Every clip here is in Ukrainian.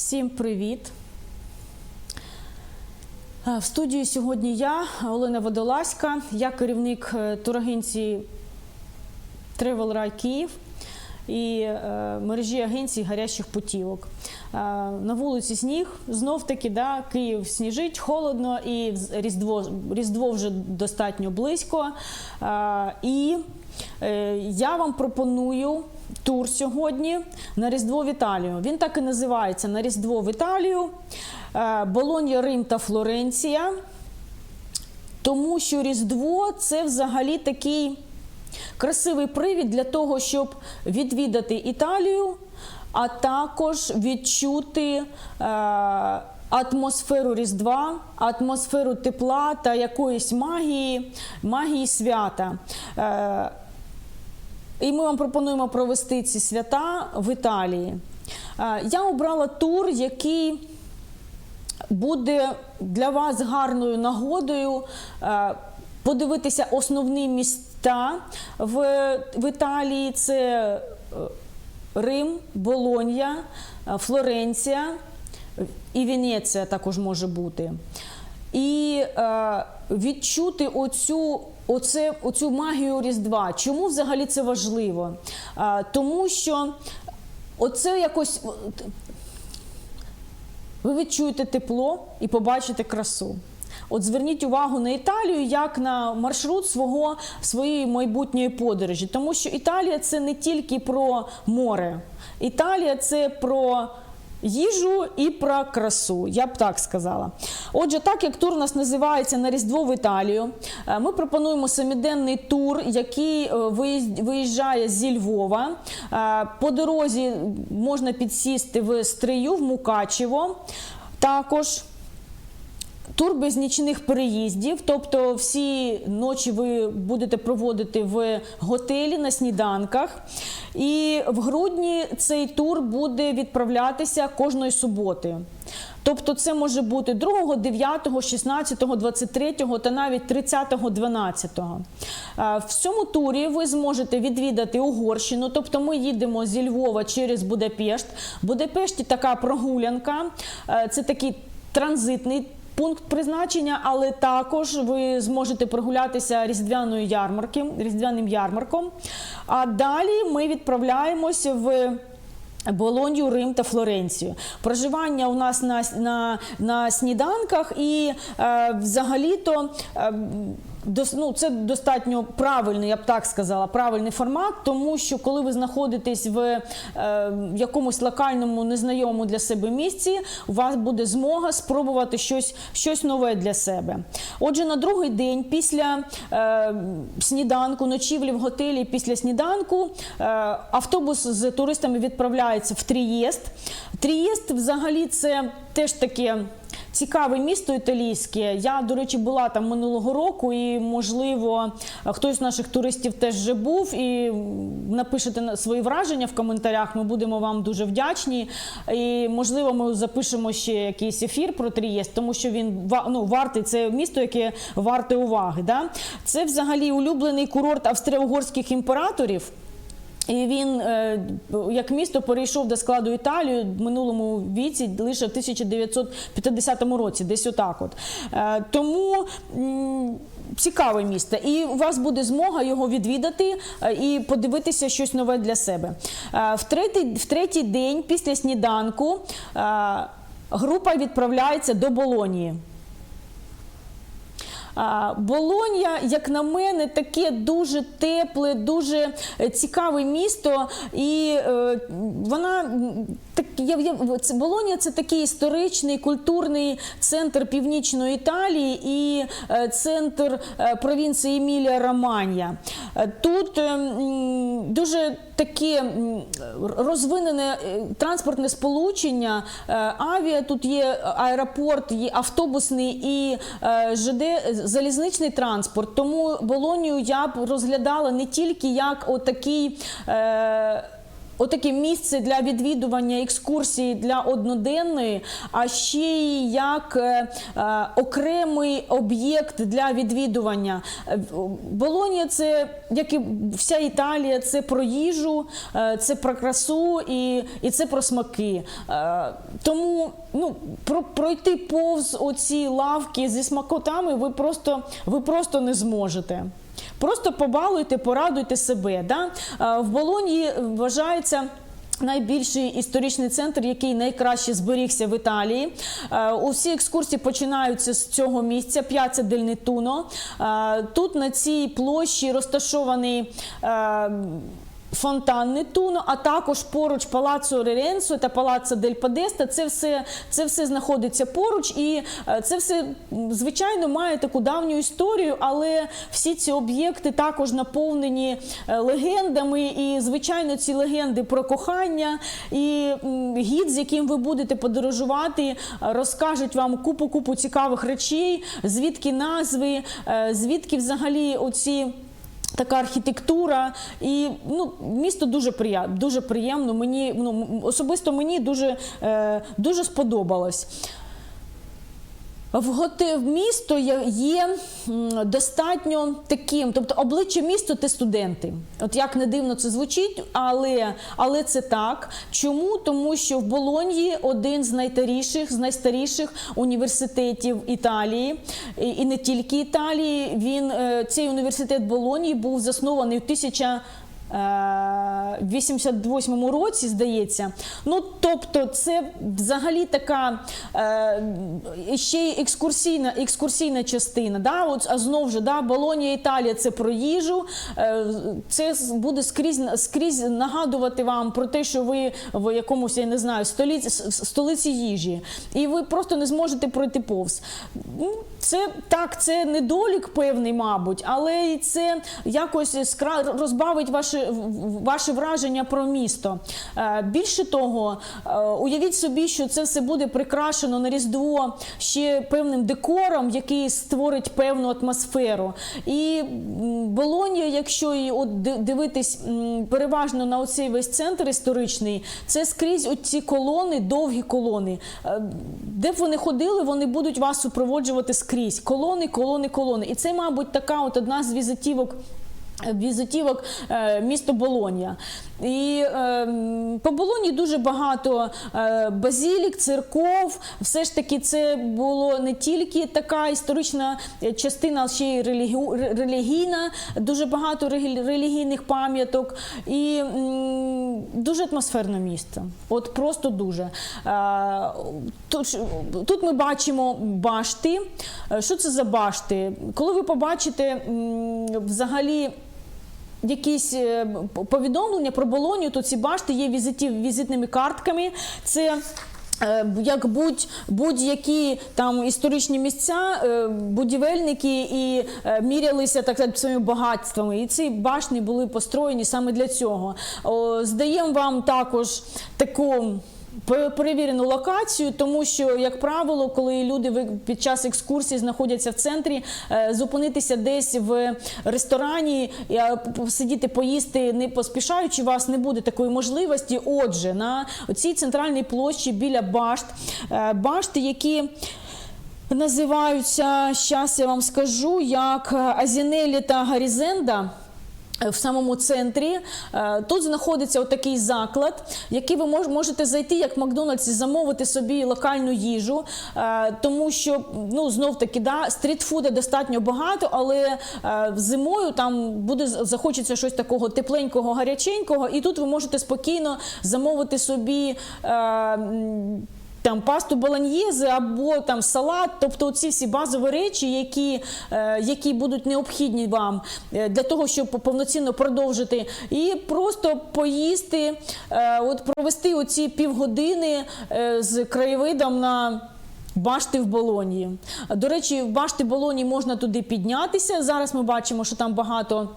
Всім привіт! В студії сьогодні я, Олена Водолазька, я керівник е, турагенції Travel Ride Київ і е, мережі агенцій гарячих путівок. На вулиці сніг, знов таки, да, Київ сніжить, холодно і Різдво, Різдво вже достатньо близько. І е, я вам пропоную тур сьогодні на Різдво в Італію. Він так і називається на Різдво в Італію. Е, Болонья, Рим та Флоренція. Тому що Різдво це взагалі такий красивий привід для того, щоб відвідати Італію, а також відчути. Е- Атмосферу Різдва, атмосферу тепла та якоїсь магії, магії свята. І ми вам пропонуємо провести ці свята в Італії. Е, Я обрала тур, який буде для вас гарною нагодою е, подивитися основні міста в, Італії. Це е, Рим, Болонья, Флоренція і Венеція також може бути. І е, відчути оцю, оце, оцю магію Різдва. Чому взагалі це важливо? Е, тому що оце якось ви відчуєте тепло і побачите красу. От зверніть увагу на Італію як на маршрут свого своєї майбутньої подорожі, тому що Італія це не тільки про море, Італія це про їжу і про красу. Я б так сказала. Отже, так як тур у нас називається на Різдво в Італію, е, ми пропонуємо семиденний тур, який е, виїжджає зі Львова. Е, По дорозі можна підсісти в Стрию, в Мукачево. Також Тур без нічних переїздів, тобто всі ночі ви будете проводити в готелі на сніданках. І в грудні цей тур буде відправлятися кожної суботи. Тобто це може бути 2, 9, 16, 23 та навіть 30, 12. Е, В цьому турі ви зможете відвідати Угорщину, тобто ми їдемо зі Львова через Будапешт. В Будапешті така прогулянка, це такий транзитний пункт призначення, але також ви зможете прогулятися різдвяною ярмарки, різдвяним ярмарком. А далі ми відправляємось в. Болонью, Рим та Флоренцію. Проживання у нас на, на, на сніданках, і е, взагалі-то е, дос, ну, це достатньо правильний, я б так сказала, правильний формат, тому що коли ви знаходитесь в е, якомусь локальному незнайомому для себе місці, у вас буде змога спробувати щось, щось нове для себе. Отже, на другий день після е, сніданку, ночівлі в готелі після сніданку е, автобус з туристами відправляється в Трієст. Трієст взагалі це теж таке. Цікаве місто італійське. Я, до речі, була там минулого року, і можливо хтось з наших туристів теж вже був. І напишете свої враження в коментарях. Ми будемо вам дуже вдячні. І можливо, ми запишемо ще якийсь ефір про Трієст, тому що він ну, вартий це місто, яке варте уваги. Да? Це взагалі улюблений курорт австро-угорських імператорів. І він е, як місто перейшов до складу Італії в минулому віці лише в 1950 році, десь отак. От. Е, тому цікаве місто. І у вас буде змога його відвідати е, і подивитися щось нове для себе. В, третій, в третій день після сніданку група відправляється до Болонії. Болонья, як на мене, таке дуже тепле, дуже е, цікаве місто. І е, вона так, я, це, Болонья це такий історичний культурний центр північної Італії і е, центр е, провінції Емілія Романья. Е, Тут е, дуже таке розвинене транспортне сполучення. Авіа тут є аеропорт, є автобусний і ЖД залізничний транспорт. Тому Болонію я б розглядала не тільки як отакий. Отаке місце для відвідування екскурсії для одноденної, а ще й як е, е, окремий об'єкт для відвідування. Е, Болонія це, як і вся Італія, це про їжу, це про красу і, і це про смаки. Тому ну, про, пройти повз оці лавки зі смакотами ви просто, ви просто не зможете. Просто побалуйте, порадуйте себе. Да? Е, В Болоні вважається. Найбільший історичний центр, який найкраще зберігся в Італії. Е, Усі екскурсії починаються з цього місця П'яця Дельнетуно. Е, Тут на цій площі розташований. Фонтан Нетуно, а також поруч Палаццо Реренцо та Палаццо Дель Подеста. Це все, це все знаходиться поруч, і е, це все, звичайно, має таку давню історію, але всі ці об'єкти також наповнені е, легендами. І, звичайно, ці легенди про кохання і гід, з яким ви будете подорожувати, розкажуть вам купу-купу цікавих речей, звідки назви, е, звідки взагалі оці. Така архітектура і ну місто дуже приємно, дуже приємно. Мені ну особисто мені дуже, е, дуже сподобалось. В місто є, достатньо таким, тобто обличчя міста це студенти. От як не дивно це звучить, але, але це так. Чому? Тому що в Болоньї один з найстаріших, з найстаріших університетів Італії, і, і не тільки Італії. Він е, цей університет Болоньї був заснований в 1000 в 88-му році, здається. Ну, тобто, це взагалі така е, ще й екскурсійна, екскурсійна частина. Да? От, а знову ж, да, Болонія, Італія це про їжу. Е, це буде скрізь, скрізь нагадувати вам про те, що ви в якомусь, я не знаю, столиці, столиці їжі. І ви просто не зможете пройти повз. Це так, це недолік певний, мабуть, але і це якось скра- розбавить ваше, ваше враження про місто. Е, Більше того, е, уявіть собі, що це все буде прикрашено на Різдво ще певним декором, який створить певну атмосферу. І Болонія, якщо от дивитись переважно на оцей весь центр історичний, це скрізь оці колони, довгі колони. Е, Де б вони ходили, вони будуть вас супроводжувати скрізь. Колони, колони, колони. І це, мабуть, така от одна з візитівок. Візитівок е, місто Болонія. І е, по Болоні дуже багато е, базілік, церков. Все ж таки, це було не тільки така історична е, частина, а ще й релігійна, дуже багато релігійних пам'яток і дуже атмосферне місто. От просто дуже. Тут, тут ми бачимо башти. Е, Що це за башти? Коли ви побачите взагалі якісь е, повідомлення про Болонію, то ці башти є візитів, візитними картками. Це як будь, будь-які там історичні місця, е, будівельники і е, мірялися так сказати, своїми багатствами. І ці башні були построєні саме для цього. Здаємо вам також таку. Пе- Перевірену локацію, тому що, як правило, коли люди під час екскурсії знаходяться в центрі, е, зупинитися десь в ресторані, п- сидіти, поїсти, не поспішаючи, вас не буде такої можливості. Отже, на цій центральній площі біля башт, е, башти, які називаються, зараз я вам скажу, як Азінелі та Гарізенда. В самому центрі Е, тут знаходиться отакий заклад, який ви можете зайти як Макдональдс і замовити собі локальну їжу, е, тому що ну знов таки да, стрітфуду достатньо багато, але е, зимою там буде захочеться щось такого тепленького, гаряченького, і тут ви можете спокійно замовити собі. Там пасту болоньєзе або там салат, тобто ці всі базові речі, які, е, які будуть необхідні вам е, для того, щоб повноцінно продовжити, і просто поїсти, е, от провести оці півгодини з краєвидом на. Башти в Болонії. До речі, в башти Болонії можна туди піднятися. Зараз ми бачимо, що там багато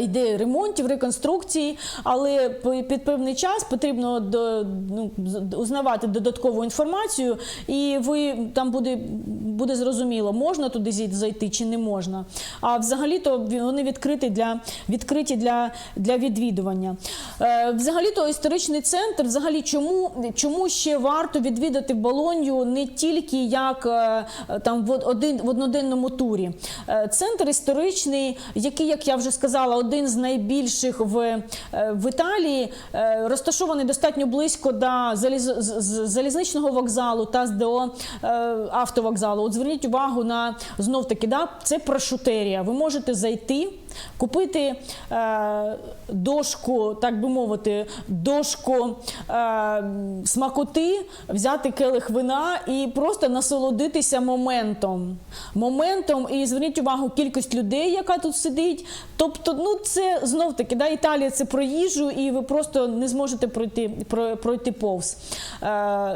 Йде ремонтів, реконструкції, але під певний час потрібно до, ну, узнавати додаткову інформацію, і ви там буде, буде зрозуміло, можна туди зайти чи не можна. А взагалі-то вони відкриті для, відкриті для, для відвідування. Е, взагалі-то історичний центр, взагалі, чому, чому ще варто відвідати Болонью не тільки як е, там в один в одноденному турі. Е, Центр історичний, який, як я вже сказала, один з найбільших в, е, в Італії, е, розташований достатньо близько до заліз, залізничного вокзалу та до е, автовокзалу. От зверніть увагу на знов таки, да, це прошутерія. Ви можете зайти. Купити е, дошку, так би мовити, дошку е, смакоти, взяти келих вина і просто насолодитися моментом. Моментом, і зверніть увагу, кількість людей, яка тут сидить. Тобто, ну це знов таки, да, Італія це про їжу, і ви просто не зможете пройти, пройти повз. Е,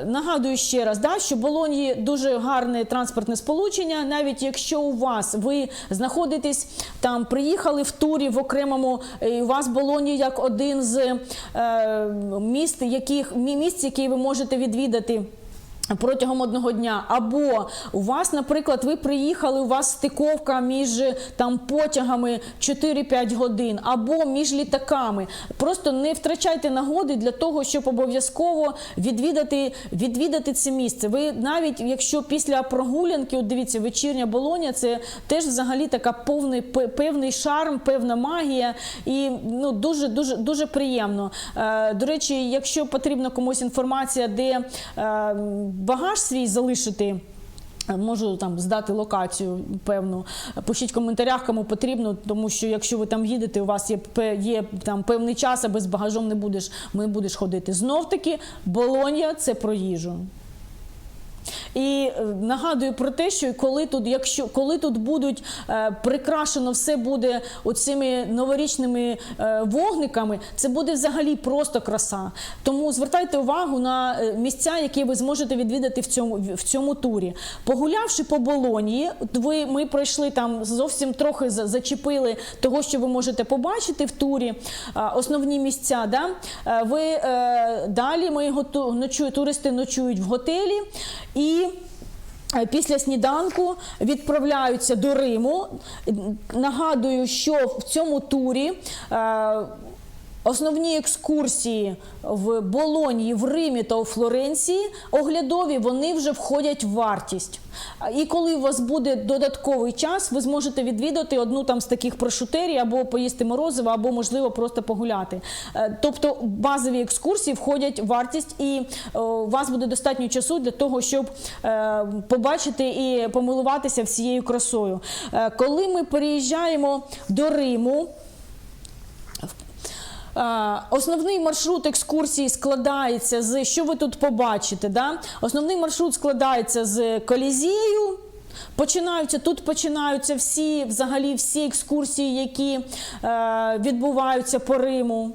нагадую ще раз, да, що в Болонії дуже гарне транспортне сполучення, навіть якщо у вас ви знаходитесь там, приїхали в турі в окремому, е, і у вас болоні як один з е, міст, яких, мі- місць, які ви можете відвідати. Протягом одного дня, або у вас, наприклад, ви приїхали, у вас стиковка між там потягами 4-5 годин, або між літаками. Просто не втрачайте нагоди для того, щоб обов'язково відвідати, відвідати це місце. Ви навіть якщо після прогулянки, от дивіться, вечірня болоня, це теж взагалі така повний певний шарм, певна магія, і ну дуже дуже дуже приємно. Е, до речі, якщо потрібна комусь інформація, де е, багаж свій залишити. е, Можу там здати локацію певну. Пишіть в коментарях, кому потрібно, тому що якщо ви там їдете, у вас є, є там певний час, а без багажом не будеш, не будеш ходити. Знов таки, Болонья це про їжу. І е, нагадую про те, що коли тут, якщо коли тут будуть е, прикрашено, все буде оцими новорічними е, вогниками, це буде взагалі просто краса. Тому звертайте увагу на місця, які ви зможете відвідати в цьому в цьому турі. Погулявши по Болонії, ви ми пройшли там зовсім трохи зачепили того, що ви можете побачити в турі. Основні місця. Да? Ви далі ми туристи ночують в готелі і. Е, Після сніданку відправляються до Риму. Нагадую, що в цьому турі е, основні екскурсії в Болонії, в Римі та у Флоренції оглядові вони вже входять в вартість. І коли у вас буде додатковий час, ви зможете відвідати одну там з таких прошутерій, або поїсти морозиво, або можливо просто погуляти. Е, Тобто базові екскурсії входять в вартість, і е, у вас буде достатньо часу для того, щоб е, побачити і помилуватися всією красою. Коли ми переїжджаємо до Риму. Основний маршрут екскурсії складається з що ви тут побачите. Да? Основний маршрут складається з колізією. Починаються тут починаються всі, взагалі всі екскурсії, які е, відбуваються по Риму.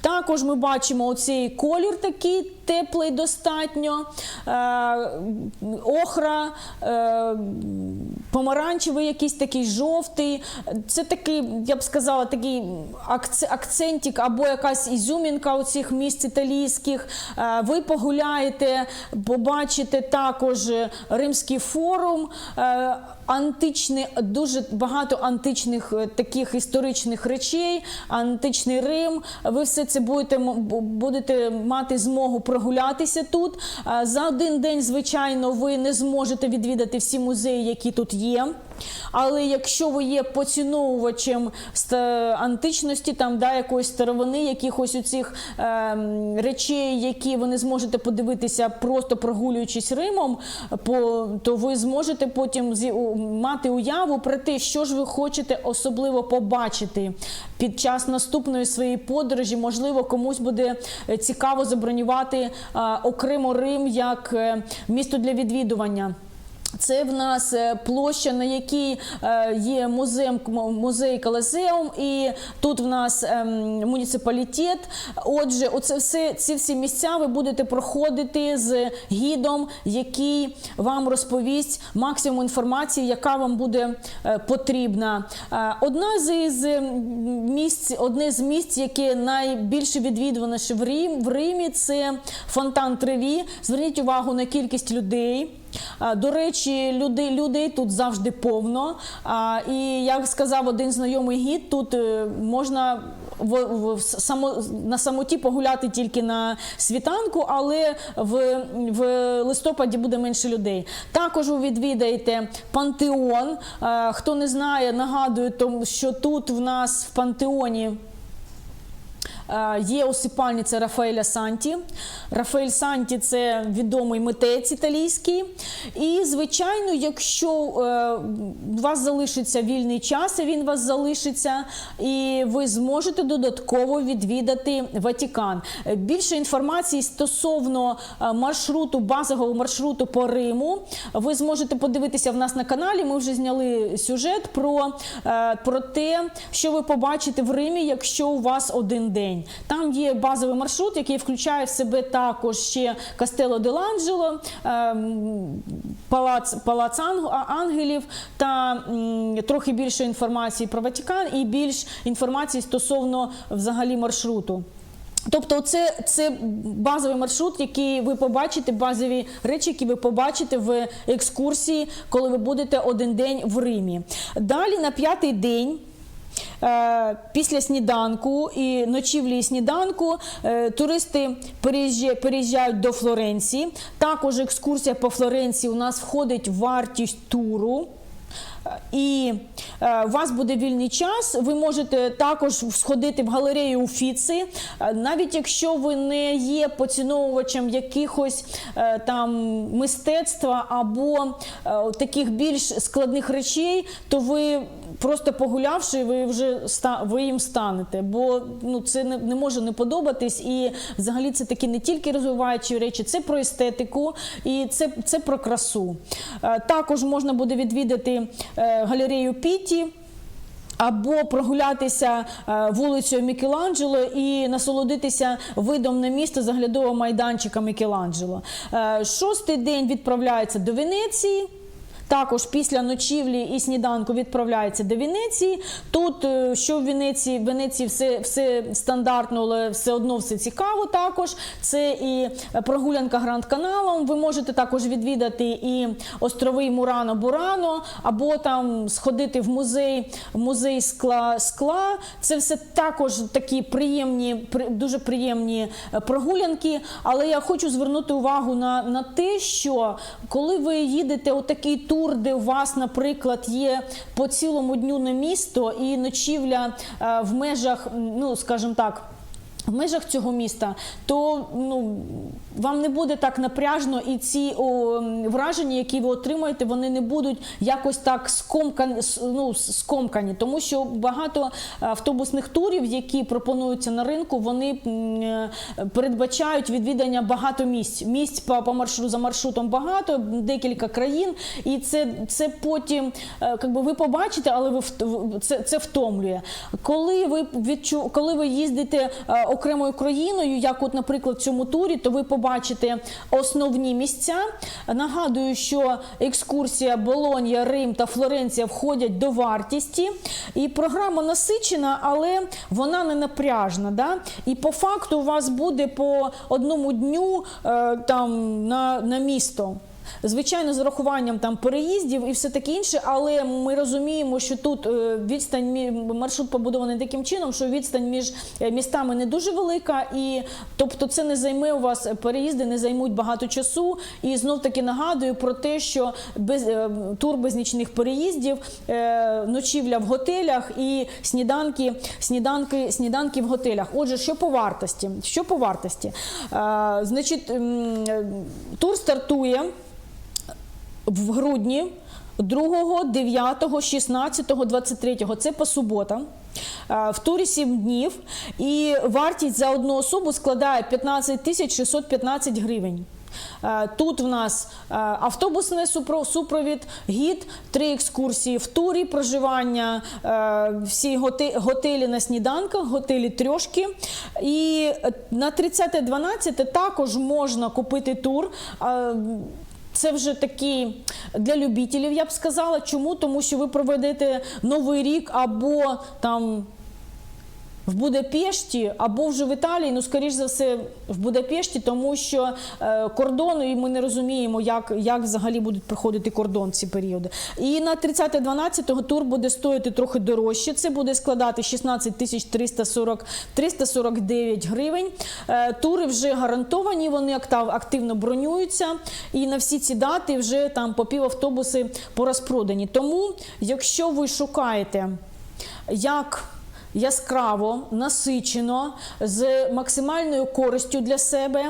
Також ми бачимо оцей колір такий теплий достатньо, е, охра, е, помаранчевий якийсь такий жовтий. Це такий, я б сказала, такий акцентик або якась ізюмінка у цих місць італійських. Е, ви погуляєте, побачите також римський форум. Античний, дуже багато античних таких історичних речей, античний Рим. Ви все це будете, будете мати змогу прогулятися тут. Е, За один день, звичайно, ви не зможете відвідати всі музеї, які тут є. Але якщо ви є поціновувачем античності, там да, якоїсь старовини, якихось оцих ем, речей, які ви не зможете подивитися, просто прогулюючись Римом, по, то ви зможете потім зі- у- мати уяву про те, що ж ви хочете особливо побачити під час наступної своєї подорожі. Можливо, комусь буде е, цікаво забронювати е, окремо Рим як е, місто для відвідування. Це в нас е, площа, на якій е, є музей, музей Колизеум, і тут в нас ем, муніципалітет. Отже, оце все, ці всі місця ви будете проходити з гідом, який вам розповість максимум інформації, яка вам буде е, потрібна. Одна з, місць, одне з місць, яке найбільше відвідуване в Римі, це фонтан Треві. Зверніть увагу на кількість людей. До речі, людей, людей тут завжди повно. І як сказав один знайомий гід, тут е, можна в, в, само, на самоті погуляти тільки на світанку, але в, в листопаді буде менше людей. Також ви відвідаєте пантеон. Хто не знає, нагадую, що тут в нас в пантеоні. Е, Є осипальниця Рафаеля Санті. Рафаель Санті це відомий митець італійський. І, звичайно, якщо е, у вас залишиться вільний час, і він у вас залишиться, і ви зможете додатково відвідати Ватікан. Більше інформації стосовно е, маршруту, базового маршруту по Риму, ви зможете подивитися в нас на каналі. Ми вже зняли сюжет про, про те, що ви побачите в Римі, якщо у вас один день. Там є базовий маршрут, який включає в себе також ще Кастело де Ланджело, ем, палац, палац ангелів та трохи більше інформації про Ватикан і більш інформації стосовно взагалі маршруту. Тобто, це, це базовий маршрут, який ви побачите, базові речі, які ви побачите в екскурсії, коли ви будете один день в Римі. Далі на п'ятий день. Е, Після сніданку і ночівлі і сніданку е, туристи переїжджають до Флоренції. Також екскурсія по Флоренції у нас входить в вартість туру. Е, І е, у вас буде вільний час. Ви можете також сходити в галерею Уфіци, Е, навіть якщо ви не є поціновувачем якихось е, там мистецтва або е, таких більш складних речей, то ви просто погулявши, ви вже ви їм станете. Бо ну це не, не може не подобатись. І взагалі це такі не тільки розвиваючі речі, це про естетику і це, це про красу. Е, Також можна буде відвідати е, галерею Піті. Або прогулятися е, вулицею Мікеланджело і насолодитися видом на місто з оглядового майданчика Мікеланджело. Шостий день відправляється до Венеції. Також після ночівлі і сніданку відправляється до Венеції. Тут е, що в Венеції, в Венеції все, все стандартно, але все одно все цікаво. Також це і прогулянка Гранд Каналом. Ви можете також відвідати і острови Мурано Бурано, або там сходити в музей, в музей скла скла. Це все також такі приємні, при- дуже приємні е, прогулянки. Але я хочу звернути увагу на, на те, що коли ви їдете у такий тур, де у вас, наприклад, є по цілому дню на місто і ночівля е, в межах, ну скажімо так. В межах цього міста, то ну вам не буде так напряжно, і ці о, враження, які ви отримаєте, вони не будуть якось так скомкані, ну, скомкані, тому що багато автобусних турів, які пропонуються на ринку, вони е, передбачають відвідання багато місць. Місць по, по маршруту за маршрутом багато, декілька країн, і це, це потім, е, якби ви побачите, але ви це, це втомлює. Коли ви відчу, коли ви їздите е, окремою країною, як от, наприклад, в цьому турі, то ви побачите основні місця. Нагадую, що екскурсія Болонья, Рим та Флоренція входять до вартісті, і програма насичена, але вона не напряжна. Да? І по факту у вас буде по одному дню е, там на, на місто. Звичайно, з урахуванням там переїздів і все таке інше, але ми розуміємо, що тут е, відстань маршрут побудований таким чином, що відстань між е, містами не дуже велика, і тобто це не займе у вас переїзди, не займуть багато часу. І знов таки нагадую про те, що без е, тур без нічних переїздів, ночівля в готелях і сніданки, сніданки, сніданки в готелях. Отже, що по вартості? Що по вартості? Значить, тур стартує в грудні 2, 9, 16, 23. Це по суботам. Е, В турі 7 днів. І вартість за одну особу складає 15 тисяч 615 гривень. Е, Тут в нас е, автобусний супровід, гід, три екскурсії в турі, проживання, всі готе- готелі на сніданках, готелі трьошки. І на 30-12 також можна купити тур. Це вже такі для любителів, я б сказала. Чому? Тому що ви проведете новий рік або там в Будапешті або вже в Італії, ну скоріш за все в Будапешті, тому що е, кордон, і ми не розуміємо, як, як взагалі будуть проходити кордон ці періоди. І на 30-12 тур буде стоїти трохи дорожче. Це буде складати 16 тисяч 340 349 гривень. Е, тури вже гарантовані, вони активно бронюються. І на всі ці дати вже там по півавтобуси порозпродані. Тому, якщо ви шукаєте, як яскраво, насичено, з максимальною користю для себе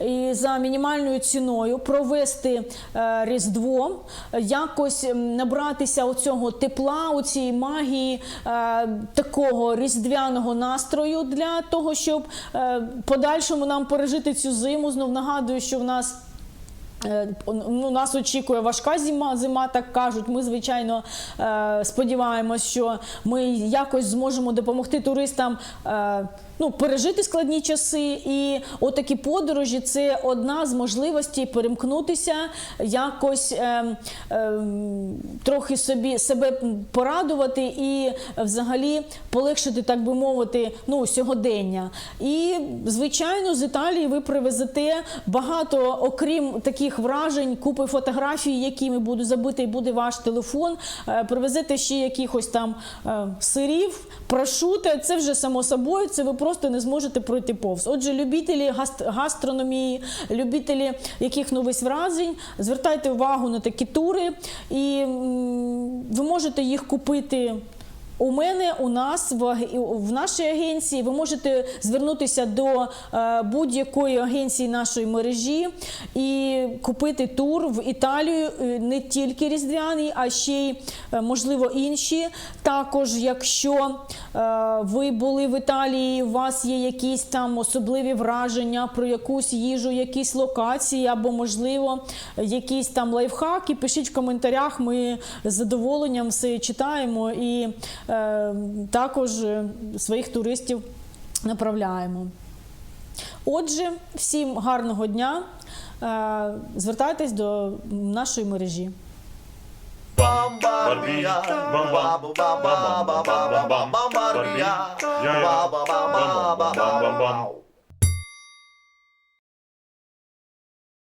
і за мінімальною ціною провести е, Різдво, якось набратися оцього тепла, оцієї магії, е, такого різдвяного настрою для того, щоб е, подальшому нам пережити цю зиму. Знов нагадую, що в нас. Е, Ну, нас очікує важка зима, зима, так кажуть. Ми, звичайно, е, сподіваємось, що ми якось зможемо допомогти туристам е, ну, пережити складні часи. І отакі подорожі це одна з можливостей перемкнутися, якось е, е, трохи собі себе порадувати і взагалі полегшити, так би мовити, ну, сьогодення. І, звичайно, з Італії ви привезете багато, окрім таких вражень, купи фотографій, якими буде забитий буде ваш телефон. е, Привезете ще якихось там е, сирів, прошуте. Це вже само собою, це ви просто не зможете пройти повз. Отже, любителі гаст- гастрономії, любителі яких нових вражень, звертайте увагу на такі тури, і ви можете їх купити. У мене, у нас в, в нашій агенції ви можете звернутися до е, будь-якої агенції нашої мережі і купити тур в Італію е, не тільки різдвяний, а ще й е, можливо інші. Також, якщо ви були в Італії, у вас є якісь там особливі враження про якусь їжу, якісь локації, або можливо якісь там лайфхаки, пишіть в коментарях. Ми з задоволенням все читаємо і також е, своїх туристів направляємо. Отже, всім гарного дня. Е, Звертайтесь до нашої мережі. Barbia, bam bam, bam bam